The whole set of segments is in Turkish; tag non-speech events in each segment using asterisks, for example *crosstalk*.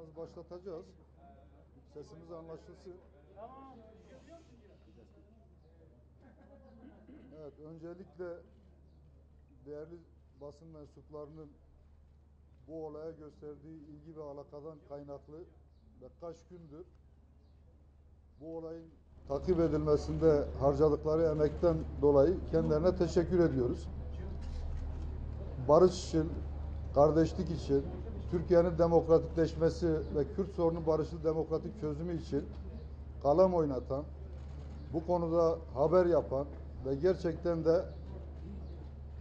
hazırsanız başlatacağız. Sesimiz anlaşılsın. Evet, öncelikle değerli basın mensuplarının bu olaya gösterdiği ilgi ve alakadan kaynaklı ve kaç gündür bu olayın takip edilmesinde harcadıkları emekten dolayı kendilerine teşekkür ediyoruz. Barış için, kardeşlik için, Türkiye'nin demokratikleşmesi ve Kürt sorunu barışçıl demokratik çözümü için kalem oynatan, bu konuda haber yapan ve gerçekten de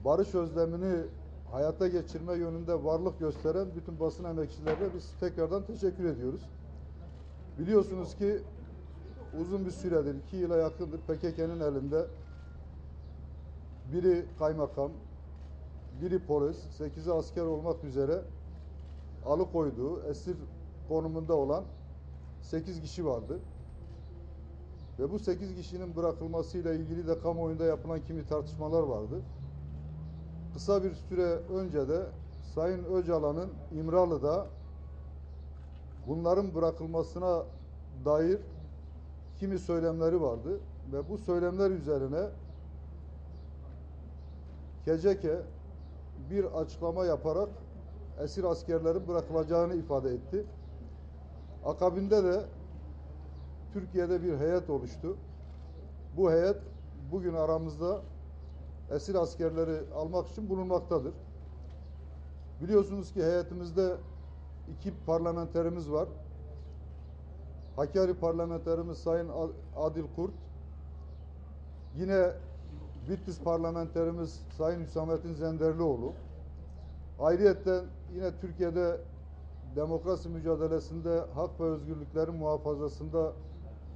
barış özlemini hayata geçirme yönünde varlık gösteren bütün basın emekçilerine biz tekrardan teşekkür ediyoruz. Biliyorsunuz ki uzun bir süredir, iki yıla yakındır PKK'nın elinde biri kaymakam, biri polis, sekizi asker olmak üzere alıkoyduğu, esir konumunda olan sekiz kişi vardı. Ve bu sekiz kişinin bırakılmasıyla ilgili de kamuoyunda yapılan kimi tartışmalar vardı. Kısa bir süre önce de Sayın Öcalan'ın İmralı'da bunların bırakılmasına dair kimi söylemleri vardı ve bu söylemler üzerine Keceke bir açıklama yaparak esir askerlerin bırakılacağını ifade etti. Akabinde de Türkiye'de bir heyet oluştu. Bu heyet bugün aramızda esir askerleri almak için bulunmaktadır. Biliyorsunuz ki heyetimizde iki parlamenterimiz var. Hakkari parlamenterimiz Sayın Adil Kurt, yine Bitlis parlamenterimiz Sayın Hüsamettin Zenderlioğlu, ayrıyetten yine Türkiye'de demokrasi mücadelesinde hak ve özgürlüklerin muhafazasında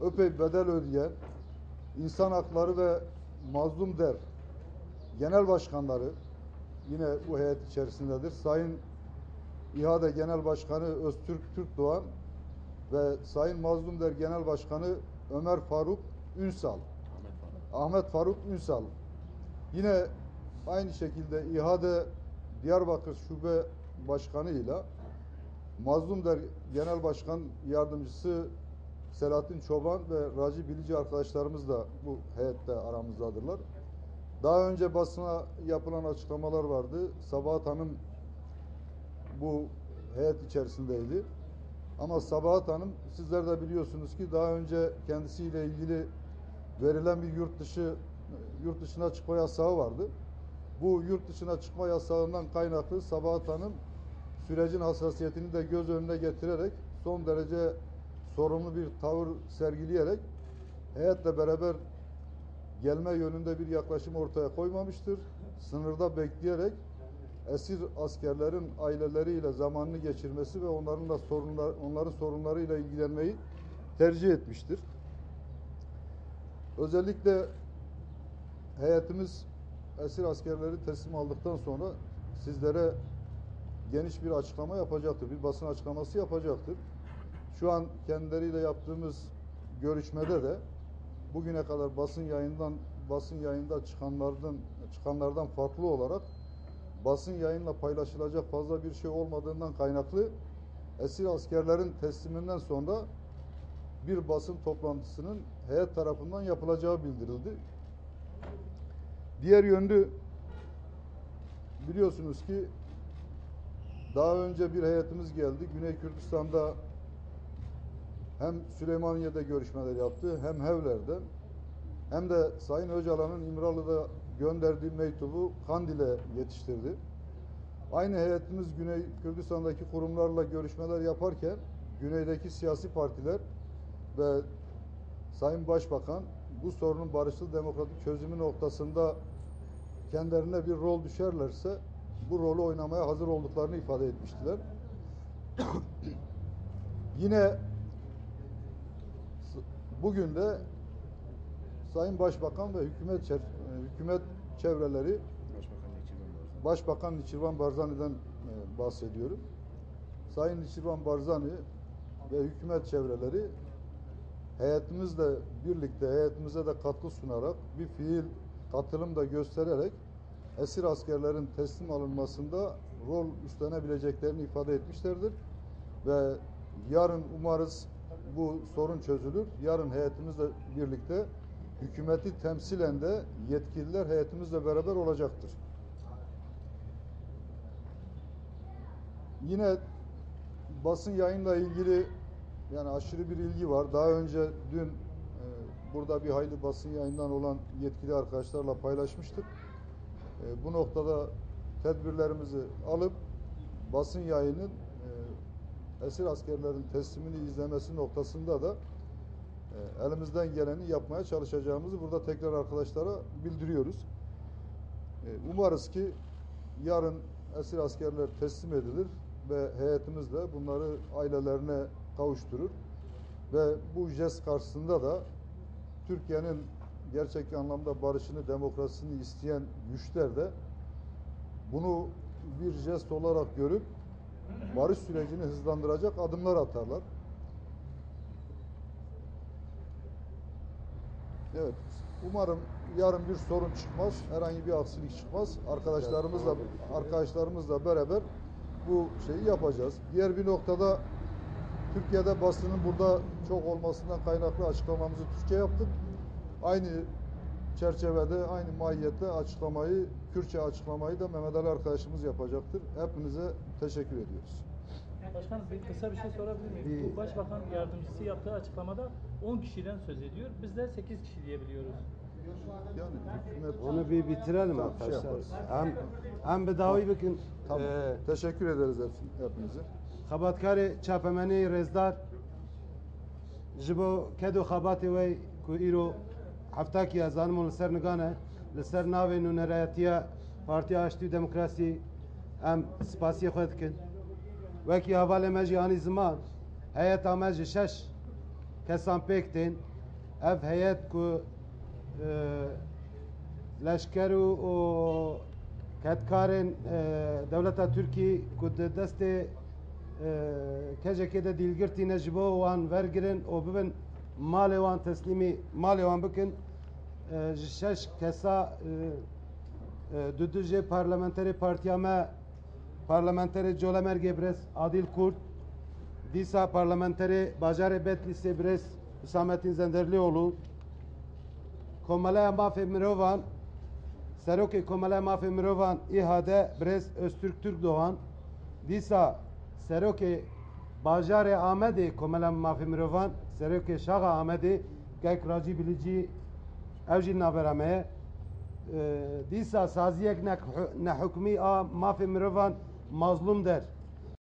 öpey bedel ödeyen insan hakları ve mazlum der genel başkanları yine bu heyet içerisindedir. Sayın İHA'da Genel Başkanı Öztürk Türkdoğan ve Sayın Mazlum Der Genel Başkanı Ömer Faruk Ünsal. Ahmet Faruk Ünsal. Yine aynı şekilde İHA'da Diyarbakır Şube Başkanı ile Mazlum Der Genel Başkan Yardımcısı Selahattin Çoban ve Raci Bilici arkadaşlarımız da bu heyette aramızdadırlar. Daha önce basına yapılan açıklamalar vardı. Sabahat Hanım bu heyet içerisindeydi. Ama Sabahat Hanım sizler de biliyorsunuz ki daha önce kendisiyle ilgili verilen bir yurt dışı yurt dışına çıkma yasağı vardı. Bu yurt dışına çıkma yasağından kaynaklı Sabahat Hanım sürecin hassasiyetini de göz önüne getirerek son derece sorumlu bir tavır sergileyerek heyetle beraber gelme yönünde bir yaklaşım ortaya koymamıştır. Sınırda bekleyerek esir askerlerin aileleriyle zamanını geçirmesi ve onların da sorunlar, onların sorunlarıyla ilgilenmeyi tercih etmiştir. Özellikle heyetimiz esir askerleri teslim aldıktan sonra sizlere geniş bir açıklama yapacaktır. Bir basın açıklaması yapacaktır. Şu an kendileriyle yaptığımız görüşmede de bugüne kadar basın yayından basın yayında çıkanlardan çıkanlardan farklı olarak basın yayınla paylaşılacak fazla bir şey olmadığından kaynaklı esir askerlerin tesliminden sonra bir basın toplantısının heyet tarafından yapılacağı bildirildi. Diğer yönlü biliyorsunuz ki daha önce bir heyetimiz geldi. Güney Kürdistan'da hem Süleymaniye'de görüşmeler yaptı hem Hevler'de hem de Sayın Öcalan'ın İmralı'da gönderdiği mektubu Kandil'e yetiştirdi. Aynı heyetimiz Güney Kürdistan'daki kurumlarla görüşmeler yaparken güneydeki siyasi partiler ve Sayın Başbakan bu sorunun barışçıl demokratik çözümü noktasında kendilerine bir rol düşerlerse bu rolü oynamaya hazır olduklarını ifade etmiştiler. *coughs* Yine bugün de Sayın Başbakan ve hükümet e, hükümet çevreleri Başbakan Niçirvan Barzani'den e, bahsediyorum. Sayın Niçirvan Barzani ve hükümet çevreleri heyetimizle birlikte heyetimize de katkı sunarak bir fiil katılım da göstererek esir askerlerin teslim alınmasında rol üstlenebileceklerini ifade etmişlerdir. Ve Yarın umarız bu sorun çözülür. Yarın heyetimizle birlikte hükümeti temsilen de yetkililer heyetimizle beraber olacaktır. Yine basın yayınla ilgili yani aşırı bir ilgi var. Daha önce dün burada bir hayli basın yayından olan yetkili arkadaşlarla paylaşmıştık. E, bu noktada tedbirlerimizi alıp basın yayının e, esir askerlerin teslimini izlemesi noktasında da e, elimizden geleni yapmaya çalışacağımızı burada tekrar arkadaşlara bildiriyoruz. E, umarız ki yarın esir askerler teslim edilir ve heyetimiz de bunları ailelerine kavuşturur ve bu jest karşısında da Türkiye'nin gerçek anlamda barışını, demokrasisini isteyen güçler de bunu bir jest olarak görüp barış sürecini hızlandıracak adımlar atarlar. Evet. Umarım yarın bir sorun çıkmaz, herhangi bir aksilik çıkmaz. Arkadaşlarımızla arkadaşlarımızla beraber bu şeyi yapacağız. Diğer bir noktada Türkiye'de basının burada çok olmasından kaynaklı açıklamamızı Türkçe yaptık. Aynı çerçevede, aynı mahiyette açıklamayı, Kürtçe açıklamayı da Mehmet Ali arkadaşımız yapacaktır. Hepinize teşekkür ediyoruz. Başkanım bir kısa bir şey sorabilir miyim? Bu Başbakan yardımcısı yaptığı açıklamada 10 kişiden söz ediyor. Biz de 8 kişi diyebiliyoruz. Yani hükümet... Onu bir bitirelim Tamam, şey arkadaşlar. yaparız. hem hem bedavi bakın. Tamam. Ee, teşekkür ederiz خەباتکارێ چاپەمەنەی ڕێزدار ji bo ked û xebatê wê ku îro heftakî ya zanimû li ser nigane li ser navê nûnerayetiya Partiya Aştî Demokrasî em spasiyê xwe dikin. Wekî hevalê me jî anî ziman heyeta me ji şeş kesan pêk tên ev heyet ku e, leşker û û ketkarên e, dewleta Tirkî ku di destê keceke de dilgirti necbo wan vergirin o bibin malê wan teslîmî malê wan bikin e, şeş kesa e, e, du du jê parlamenterê partiya me parlamenterê colemergê birêz adîl kurd dîsa parlamenterê bajarê bedlîsê birêz Hüsamettin Zenderlioğlu Komeleya Mafê Mirovan Serokê Komeleya Mafê Mirovan İHAD Brez Öztürk Türk Doğan Dîsa Seroki Bajare Ahmedi Komala Mafya Mirovan Seroki Şaga Ahmedi Gek Raci Bilici Evjil Naberame Disa Saziyek ne hükmü a Mafya Mirovan mazlum der